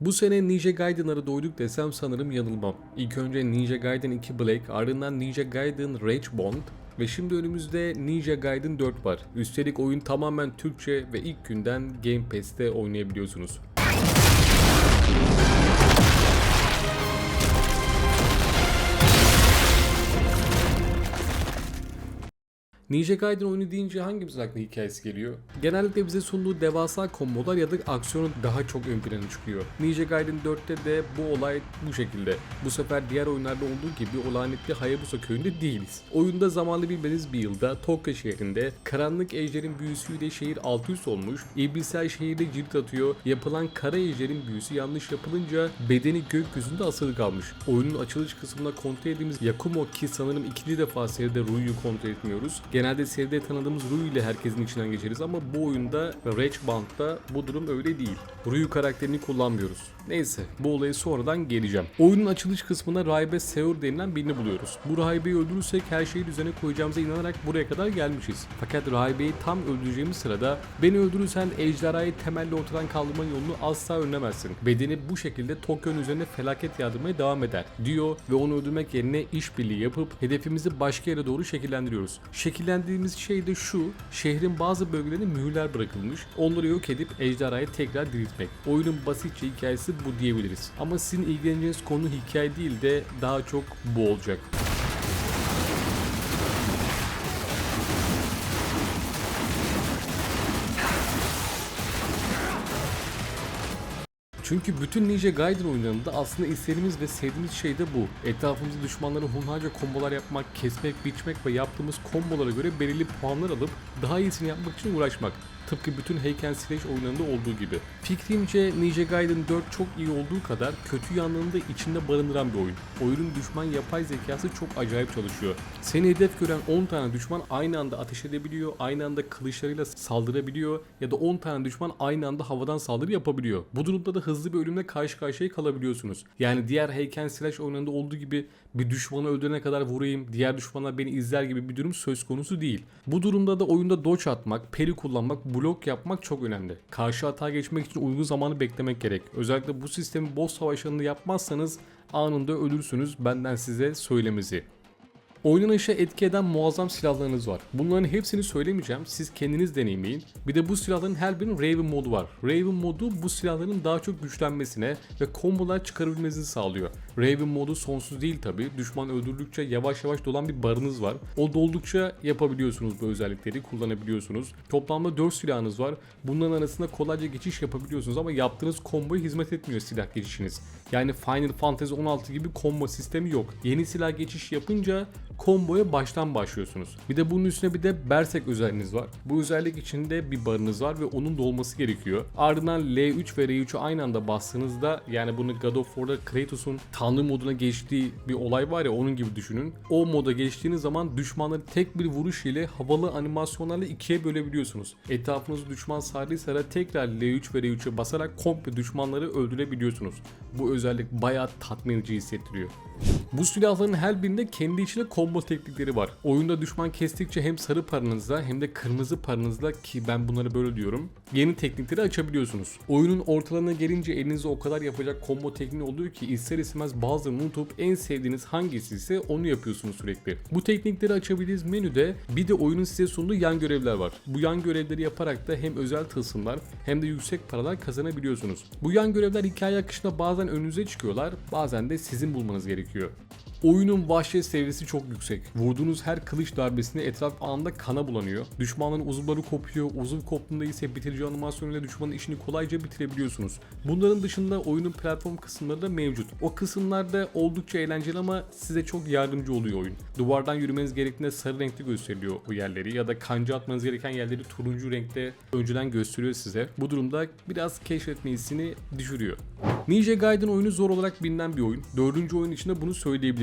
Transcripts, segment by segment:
Bu sene Ninja Gaiden'lara doyduk desem sanırım yanılmam. İlk önce Ninja Gaiden 2 Black, ardından Ninja Gaiden Rage Bond ve şimdi önümüzde Ninja Gaiden 4 var. Üstelik oyun tamamen Türkçe ve ilk günden Game Pass'te oynayabiliyorsunuz. Ninja Gaiden oyunu deyince hangimizin aklına hikayesi geliyor? Genellikle bize sunduğu devasa kombolar ya da aksiyonu daha çok ön plana çıkıyor. Ninja Gaiden 4'te de bu olay bu şekilde. Bu sefer diğer oyunlarda olduğu gibi o lanetli Hayabusa köyünde değiliz. Oyunda zamanlı bilmeniz bir yılda Tokyo şehrinde karanlık ejderin büyüsüyle şehir alt üst olmuş, iblisel şehirde cirit atıyor, yapılan kara ejderin büyüsü yanlış yapılınca bedeni gökyüzünde asılı kalmış. Oyunun açılış kısmında kontrol ettiğimiz Yakumo ki sanırım ikili defa seride Ru'yu kontrol etmiyoruz. Genelde seride tanıdığımız Ru ile herkesin içinden geçeriz ama bu oyunda Rage Band'da bu durum öyle değil. Ru'yu karakterini kullanmıyoruz. Neyse bu olaya sonradan geleceğim. Oyunun açılış kısmında Rahibe Seur denilen birini buluyoruz. Bu rahibeyi öldürürsek her şeyi düzene koyacağımıza inanarak buraya kadar gelmişiz. Fakat rahibeyi tam öldüreceğimiz sırada beni öldürürsen ejderhayı temelde ortadan kaldırmanın yolunu asla önlemezsin. Bedeni bu şekilde Tokyo'nun üzerine felaket yağdırmaya devam eder diyor ve onu öldürmek yerine işbirliği yapıp hedefimizi başka yere doğru şekillendiriyoruz. Şekillendiğimiz şey de şu, şehrin bazı bölgelerine mühürler bırakılmış. Onları yok edip ejderhayı tekrar diriltmek. Oyunun basitçe hikayesi bu diyebiliriz. Ama sizin ilgileneceğiniz konu hikaye değil de daha çok bu olacak. Çünkü bütün Ninja Gaiden oyunlarında aslında istediğimiz ve sevdiğimiz şey de bu. Etrafımızda düşmanları hunharca kombolar yapmak, kesmek, biçmek ve yaptığımız kombolara göre belirli puanlar alıp daha iyisini yapmak için uğraşmak. Tıpkı bütün and Slash oyunlarında olduğu gibi. Fikrimce Ninja Gaiden 4 çok iyi olduğu kadar kötü yanlarını da içinde barındıran bir oyun. Oyunun düşman yapay zekası çok acayip çalışıyor. Seni hedef gören 10 tane düşman aynı anda ateş edebiliyor, aynı anda kılıçlarıyla saldırabiliyor ya da 10 tane düşman aynı anda havadan saldırı yapabiliyor. Bu durumda da hızlı bir ölümle karşı karşıya kalabiliyorsunuz. Yani diğer and Slash oyunlarında olduğu gibi bir düşmanı öldürene kadar vurayım, diğer düşmanlar beni izler gibi bir durum söz konusu değil. Bu durumda da oyunda dodge atmak, peri kullanmak, blok yapmak çok önemli. Karşı hata geçmek için uygun zamanı beklemek gerek. Özellikle bu sistemi boss savaşlarında yapmazsanız anında ölürsünüz benden size söylemesi. Oynanışa etki eden muazzam silahlarınız var. Bunların hepsini söylemeyeceğim. Siz kendiniz deneyimleyin. Bir de bu silahların her birinin Raven modu var. Raven modu bu silahların daha çok güçlenmesine ve kombolar çıkarabilmenizi sağlıyor. Raven modu sonsuz değil tabi. Düşman öldürdükçe yavaş yavaş dolan bir barınız var. O doldukça yapabiliyorsunuz bu özellikleri, kullanabiliyorsunuz. Toplamda 4 silahınız var. Bunların arasında kolayca geçiş yapabiliyorsunuz ama yaptığınız komboya hizmet etmiyor silah geçişiniz. Yani Final Fantasy 16 gibi combo sistemi yok. Yeni silah geçiş yapınca komboya baştan başlıyorsunuz. Bir de bunun üstüne bir de Berserk özelliğiniz var. Bu özellik içinde bir barınız var ve onun dolması gerekiyor. Ardından L3 ve R3'ü aynı anda bastığınızda yani bunu God of War'da Kratos'un Tanrı moduna geçtiği bir olay var ya onun gibi düşünün. O moda geçtiğiniz zaman düşmanları tek bir vuruş ile havalı animasyonlarla ikiye bölebiliyorsunuz. Etrafınız düşman sardıysa da tekrar L3 ve R3'e basarak komple düşmanları öldürebiliyorsunuz. Bu özellik bayağı tatmin edici hissettiriyor. Bu silahların her birinde kendi içinde combo teknikleri var. Oyunda düşman kestikçe hem sarı paranızla hem de kırmızı paranızla ki ben bunları böyle diyorum. Yeni teknikleri açabiliyorsunuz. Oyunun ortalarına gelince elinizde o kadar yapacak combo tekniği oluyor ki ister istemez bazılarını unutup en sevdiğiniz hangisi ise onu yapıyorsunuz sürekli. Bu teknikleri açabildiğiniz menüde bir de oyunun size sunduğu yan görevler var. Bu yan görevleri yaparak da hem özel tılsımlar hem de yüksek paralar kazanabiliyorsunuz. Bu yan görevler hikaye akışında bazen önünüze çıkıyorlar bazen de sizin bulmanız gerekiyor. Thank you. Oyunun vahşet seviyesi çok yüksek. Vurduğunuz her kılıç darbesinde etraf anında kana bulanıyor. Düşmanların uzuvları kopuyor. Uzuv koptuğunda ise bitirici animasyonuyla düşmanın işini kolayca bitirebiliyorsunuz. Bunların dışında oyunun platform kısımları da mevcut. O kısımlarda oldukça eğlenceli ama size çok yardımcı oluyor oyun. Duvardan yürümeniz gerektiğinde sarı renkte gösteriliyor o yerleri ya da kanca atmanız gereken yerleri turuncu renkte önceden gösteriyor size. Bu durumda biraz keşfetme hissini düşürüyor. Ninja Gaiden oyunu zor olarak bilinen bir oyun. Dördüncü oyun içinde bunu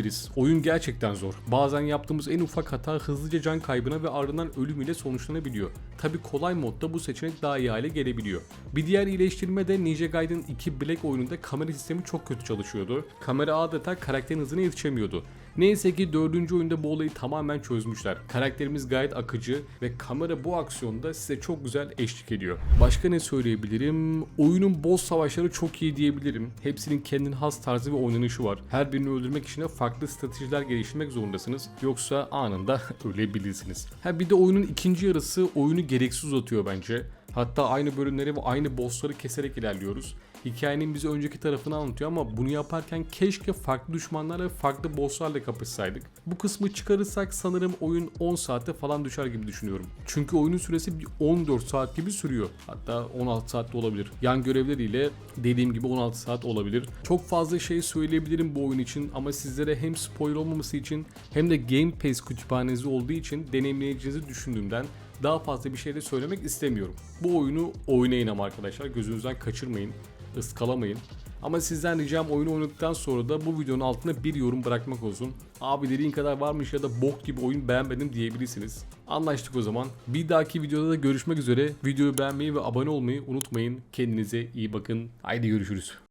söyleyebiliriz. Oyun gerçekten zor. Bazen yaptığımız en ufak hata hızlıca can kaybına ve ardından ölüm ile sonuçlanabiliyor. Tabi kolay modda bu seçenek daha iyi hale gelebiliyor. Bir diğer iyileştirme de Ninja Gaiden 2 Black oyununda kamera sistemi çok kötü çalışıyordu. Kamera adeta karakterin hızına yetişemiyordu. Neyse ki dördüncü oyunda bu olayı tamamen çözmüşler. Karakterimiz gayet akıcı ve kamera bu aksiyonda size çok güzel eşlik ediyor. Başka ne söyleyebilirim? Oyunun boss savaşları çok iyi diyebilirim. Hepsinin kendine has tarzı ve oynanışı var. Her birini öldürmek için de farklı stratejiler geliştirmek zorundasınız. Yoksa anında ölebilirsiniz. Ha bir de oyunun ikinci yarısı oyunu gereksiz uzatıyor bence. Hatta aynı bölümleri ve aynı bossları keserek ilerliyoruz. Hikayenin bize önceki tarafını anlatıyor ama bunu yaparken keşke farklı düşmanlarla ve farklı bosslarla kapışsaydık. Bu kısmı çıkarırsak sanırım oyun 10 saate falan düşer gibi düşünüyorum. Çünkü oyunun süresi bir 14 saat gibi sürüyor. Hatta 16 saat de olabilir. Yan görevleriyle dediğim gibi 16 saat olabilir. Çok fazla şey söyleyebilirim bu oyun için ama sizlere hem spoiler olmaması için hem de Game Pass kütüphanesi olduğu için deneyimleyeceğinizi düşündüğümden daha fazla bir şey de söylemek istemiyorum. Bu oyunu oynayın ama arkadaşlar gözünüzden kaçırmayın, ıskalamayın. Ama sizden ricam oyunu oynadıktan sonra da bu videonun altına bir yorum bırakmak olsun. Abi dediğin kadar varmış ya da bok gibi oyun beğenmedim diyebilirsiniz. Anlaştık o zaman. Bir dahaki videoda da görüşmek üzere. Videoyu beğenmeyi ve abone olmayı unutmayın. Kendinize iyi bakın. Haydi görüşürüz.